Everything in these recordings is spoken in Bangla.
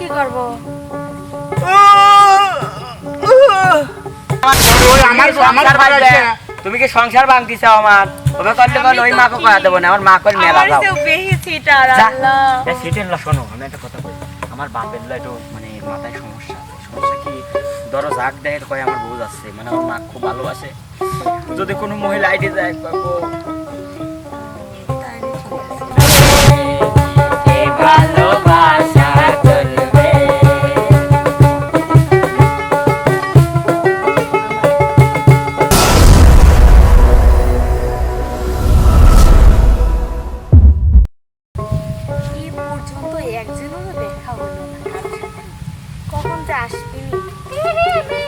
কি করব। তুমি কি সংসার ভাঙতে চাও আমার? তুমি করলে বল ওই মাকে করা দেবো না আমার মা করে মেলা দাও। লো শোনো আমি একটা কথা বলি আমার বাপের একটু মানে মাথায় সমস্যা আছে। সমস্যা কি? ধরো জাগ দেয় কয় আমার বউ আছে মানে আমার মা খুব ভালোবাসে। যদি কোনো মহিলা আইডি যায় আসবি?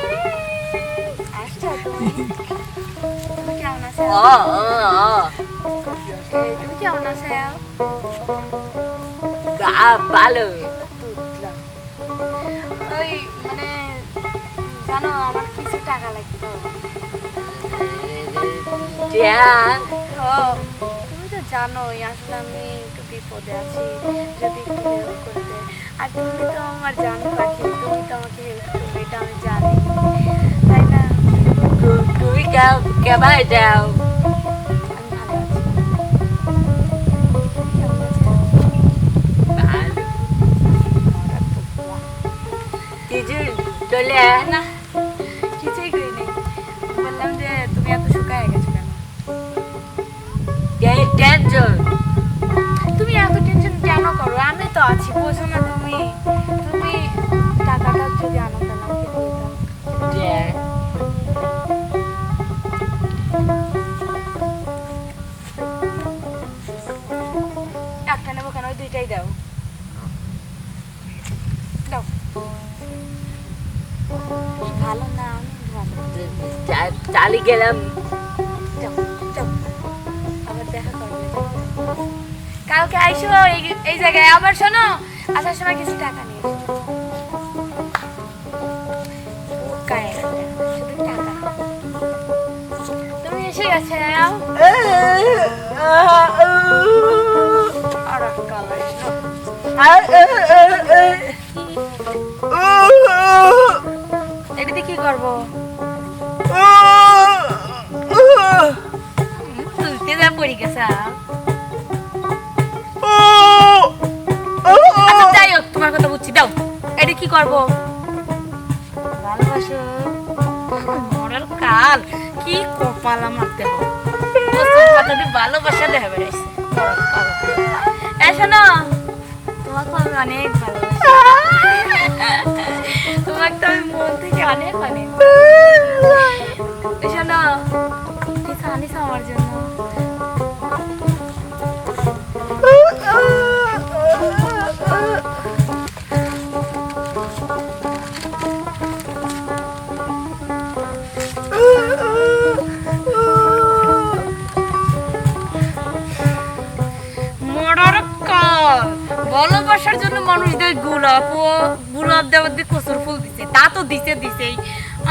কেমন আছো তুমি কেমন আছো ভালো। ওই মানে জানো আমার কিছু টাকা লাগতো তুমি তো জানোই আসলে আমি একটু বিপদে আছি যদি হেল্প করতে আর তুমি তো আমার জান পাখি তুমি তো আমাকে হেল্প করবে এটা আমি জানি তুমি কেমন যাও কিছু চলে না, কিছুই করিনি বললাম যে তুমি এত শুকায় গেছো কেন? টেনশন। তুমি এত টেনশন কেন করো? আমি তো আছি, বোঝো না তুমি। তুমি টাকাটা যদি আমাকে ওই দুইটাই দাও দাও ভালো না চালি গেলাম আবার দেখা করবে কালকে আইসো এই এই জায়গায় আবার শোনো আসার সময় কিছু টাকা নিয়ে তুমি এসে গেছে নাও এটা কি করব? তুলতে যা পড়ি গেছে যাই হোক, তোমার কথা বুঝছি। দাও, এটা কি করব? ভালোবাসো। কাল, কি কপাল দেহ। কথা ভালোবাসা দেখাবে রাইছে শোনো। তোমাকে আমি অনেক মন থেকে অনেক অনেক শোনো আমার জন্য। গোলাপ গোলাপ দেওয়ার দিয়ে কসুর ফুল দিছে, তা তো দিছে, দিছেই।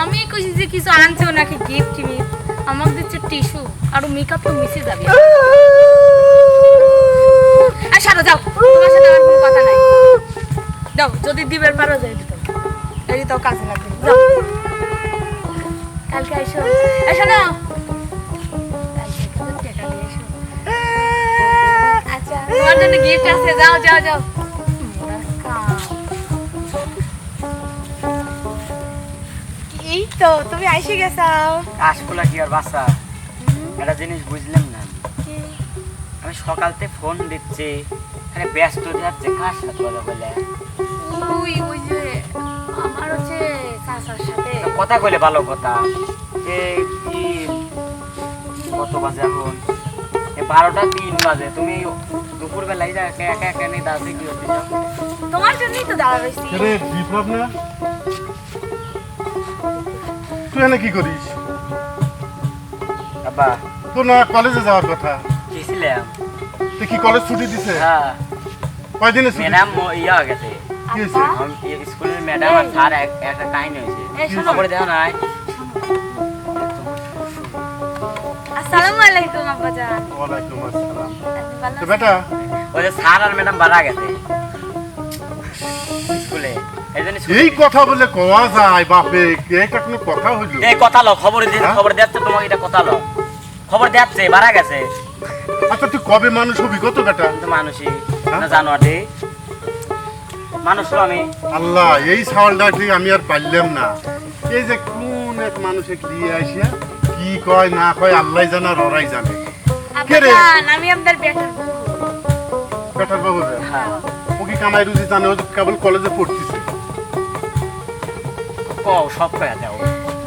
আমি কইছি যে কিছু আনছে ওনাকে গিফট মিফট আমাকে দিচ্ছে টিস্যু আর মেকআপ তো মিশে যাবে। আর সারা, যাও, তোমার সাথে আমার কোনো কথা নাই। যাও, যদি দিবের পারো যাই দিতে এই তো কাজে লাগবে। যাও। কালকে এসো এসো না আচ্ছা তোমার জন্য গিফট আছে, যাও যাও যাও। এই তো তুমি আইসে গেছাও কাশফুলা কি আর বাসা একটা জিনিস বুঝলাম না। আমি সকালতে ফোন দিচ্ছি এখানে ব্যস্ত যাচ্ছে কার সাথে কথা বলে? ওই ওই যে আমার হচ্ছে চাচার সাথে। কথা কইলে ভালো কথা। এই কি কত বাজে এখন? বারোটা তিন বাজে তুমি দুপুর বেলায় যা একা একা একা নেই দাঁড়াতে কি হতে তোমার জন্যই তো দাঁড়া রয়েছি রে বিপ্লব না? তুই এনে কি করিস? আব্বা। তোর না কলেজে যাওয়ার কথা। গেছিলাম তুই কি কলেজ ছুটি দিছে? হ্যাঁ কয়দিনে ছুটি? ম্যাডাম ইয়ে গেছে। কি হয়েছে? আব্বা? স্কুলের ম্যাডাম আর স্যার এক- একটা কাহিনী হয়েছে। খবরে দেওয়া নাই। আচ্ছা আসসালামু আলাইকুম আব্বাজান। ওয়ালাইকুম আসসালাম। তো বেটা? ওই যে স্যার আর ম্যাডাম বাড়া গেছে। এই। কথা বলে কোয়া যায় বাপে? এটা কোনো কথা হইল? এই কথা লো খবর দিয়ে হ্যাঁ? খবর দিচ্ছে তোমাকে এটা কথা লো খবর দিচ্ছে বাড়া গেছে। আচ্ছা তুই কবে মানুষ হবি কত বেটা? মানুষই হ্যাঁ? না জানোয়ারি মানুষ তো আমি। আল্লাহ এই সাওয়ালটাকে আমি আর পারলাম না। এই যে কোন এক মানুষে দিয়ে আসিয়া কি কয় না কয় আল্লাহ জানা আর ওরাই জানে। কে রে? আমি আপনার বেটার। বেটার বাবু হ্যাঁ। ও কি কামাই রুজি জানে? ও কেবল কলেজে পড়তেছে। কও সব কয়া দাও।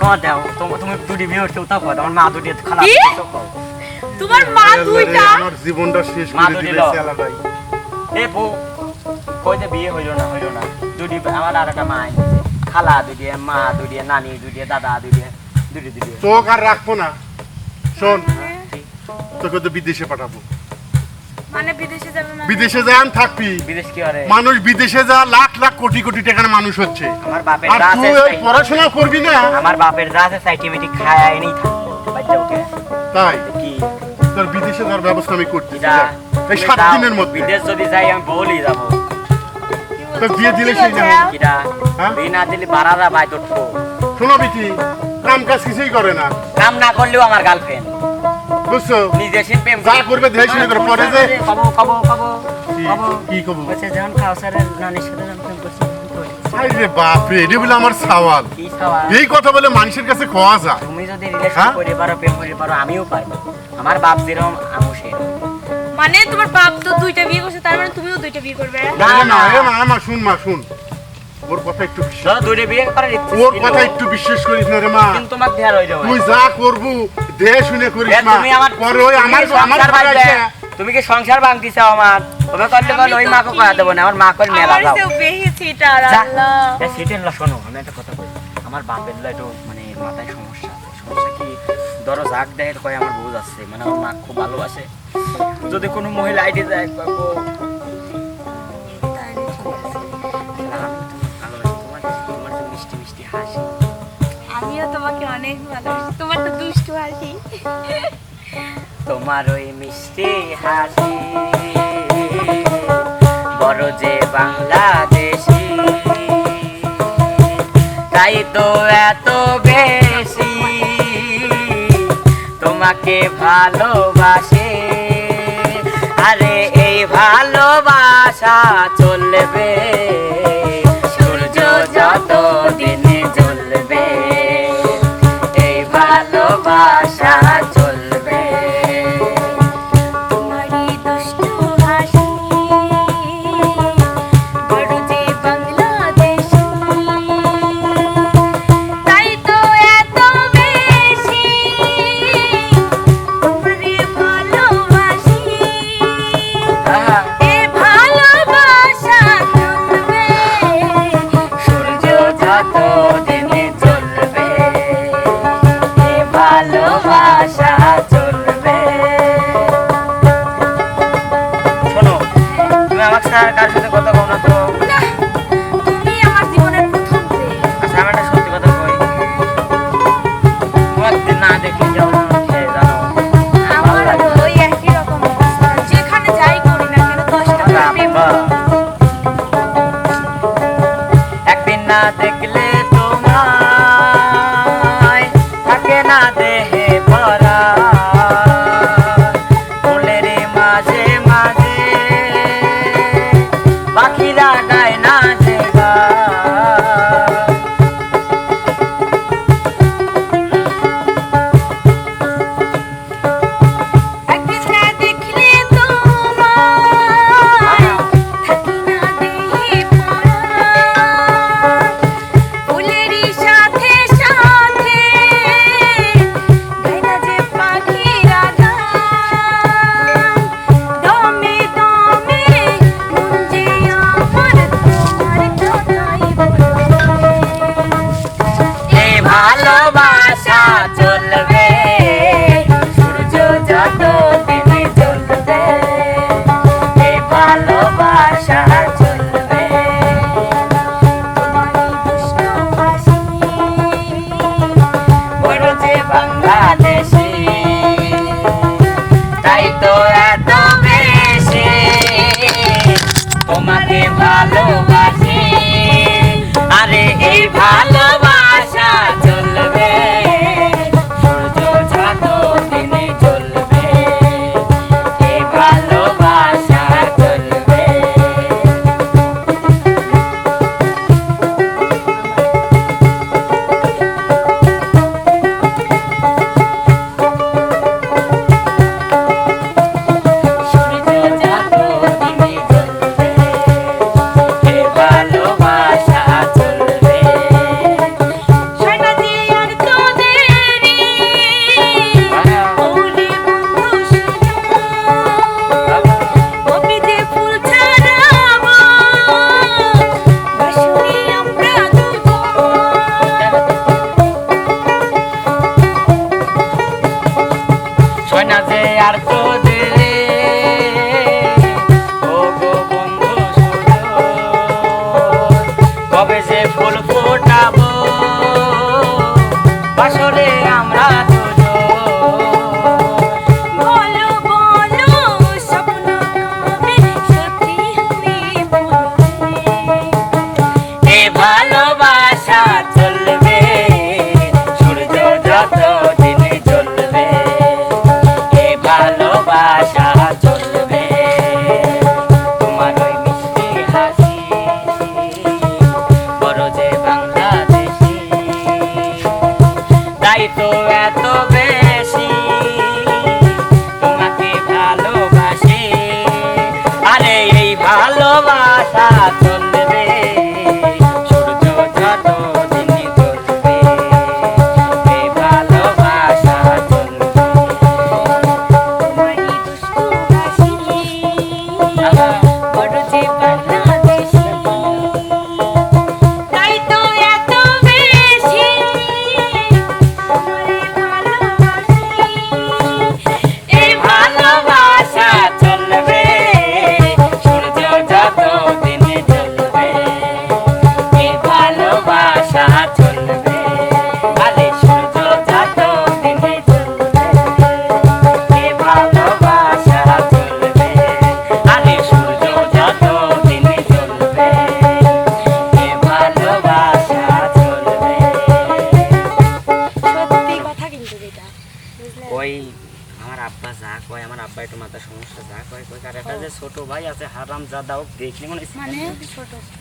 ক দাও। তোমার তুমি দুটি বিয়ে হচ্ছে তাও কও আমার মা দুটি খারাপ কি? তো কও। তোমার মা আল্লাহ রে, দুইটা? আমার জীবনটা শেষ করে তো দিবে দিল। এ বউ কই যে বিয়ে হইল না হইল না। দুটি আমার আর একটা মা খালা দুটি মা দুটি নানি দুটি দাদা দুটি দুটি দুটি। তোকে আর রাখব না। শোন হ্যাঁ, তোকে তো বিদেশে পাঠাবো। মানে বিদেশে যাবে মানে? বিদেশে যান থাকবি। বিদেশ কি করে? মানুষ বিদেশে যা লাখ লাখ কোটি কোটি টাকার মানুষ হচ্ছে। আমার বাপের আর তুই ওই পড়াশোনা করবি না? আমার বাপের যা আছে খায় তাই? কি? তোর বিদেশে যাওয়ার ব্যবস্থা আমি এই সাত দিনের মধ্যে। বিদেশ যদি যাই আমি বলি যাব। তো? দিলে কি সেই না কিরা হ্যাঁ? দিলে শোনো বিটি কাম কাজ কিছুই করে না। কাম না করলেও আমার গার্লফ্রেন্ড বুঝছ? নিজে যা করবে করো। পরে যে- কি- কবো বলছে যখন কাউসারের নানির সাথে যখন প্রেম করছে আরে বাপ রে এটা বলে আমার সওয়াল। এই কথা বলে মানুষের কাছে খাওয়া যায়। তুমি যদি রিলেশন হ্যাঁ? পারো প্রেম করতে পারো আমিও পারব আমার বাপ যেরকম আমিও সেরকম। মানে তোমার বাপ তো দুইটা বিয়ে করছে তার মানে তুমিও দুইটা বিয়ে করবে? না, না না। এ মা মা শুন মা শুন। ওর কথা একটু বিশ্বাস। দুইটা বিয়ে করার ইচ্ছে ওর কথা একটু বিশ্বাস করিস না রে মা। কিন্তু তোমার ধ্যান হয়ে যাবে তুই যা করবু দে শুনে করিস এ, মা। তুমি আমার পরে আমার কি আমার সংসার ভাঙতে- এসে- তুমি কি সংসার ভাঙতে চাও আমার তুমি করলে বল ওই মাকে করা দেবো না আমার মা করে মেলা এ, সিটের লা শোনো আমি একটা কথা বলি আমার বাপের লা একটু মানে মাথায় সমস্যা আছে। সমস্যা কি? ধরো জাগ দেয় কয় আমার বউ আছে মানে আমার মা খুব ভালোবাসে। যদি কোনো মহিলা আইডি যায় কয়, "বউ, তাহলে ঠিক আছে। আসলে আমি তোমাকে ভালোবাসি। তোমার কাছে তোমার যে মিষ্টি মিষ্টি হাসি। আমিও তোমাকে অনেক ভালোবাসি। তোমার তো দুষ্টু হাসি। তোমার ওই মিষ্টি হাসি, বড় যে বাংলাদেশি, তাই তো এত বেশি তোমাকে ভালোবাসে। আরে এই ভালোবাসা চলবে।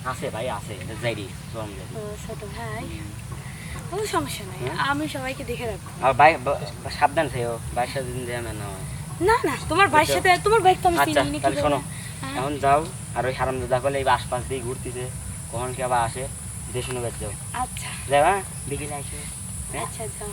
আছে ভাই আছে যাইরি ছোট ভাই। কোনো সমস্যা নাই আমি সবাইকে দেখে রাখব। আর ভাই সাবধান থেকো ভাইয়ের দিন দেয়া না না না তোমার ভাইয়ের সাথে তোমার ভাই তো আমি চিনি আচ্ছা, না শোনো এখন যাও আর ওই হারামজাদা কলে এই আশপাশ দিয়ে ঘুরতেছে কখন কে আবার আসে দেখে নেবে যাও আচ্ছা। যাবা বিকেলে আসবে। হ্যাঁ? আচ্ছা যাও।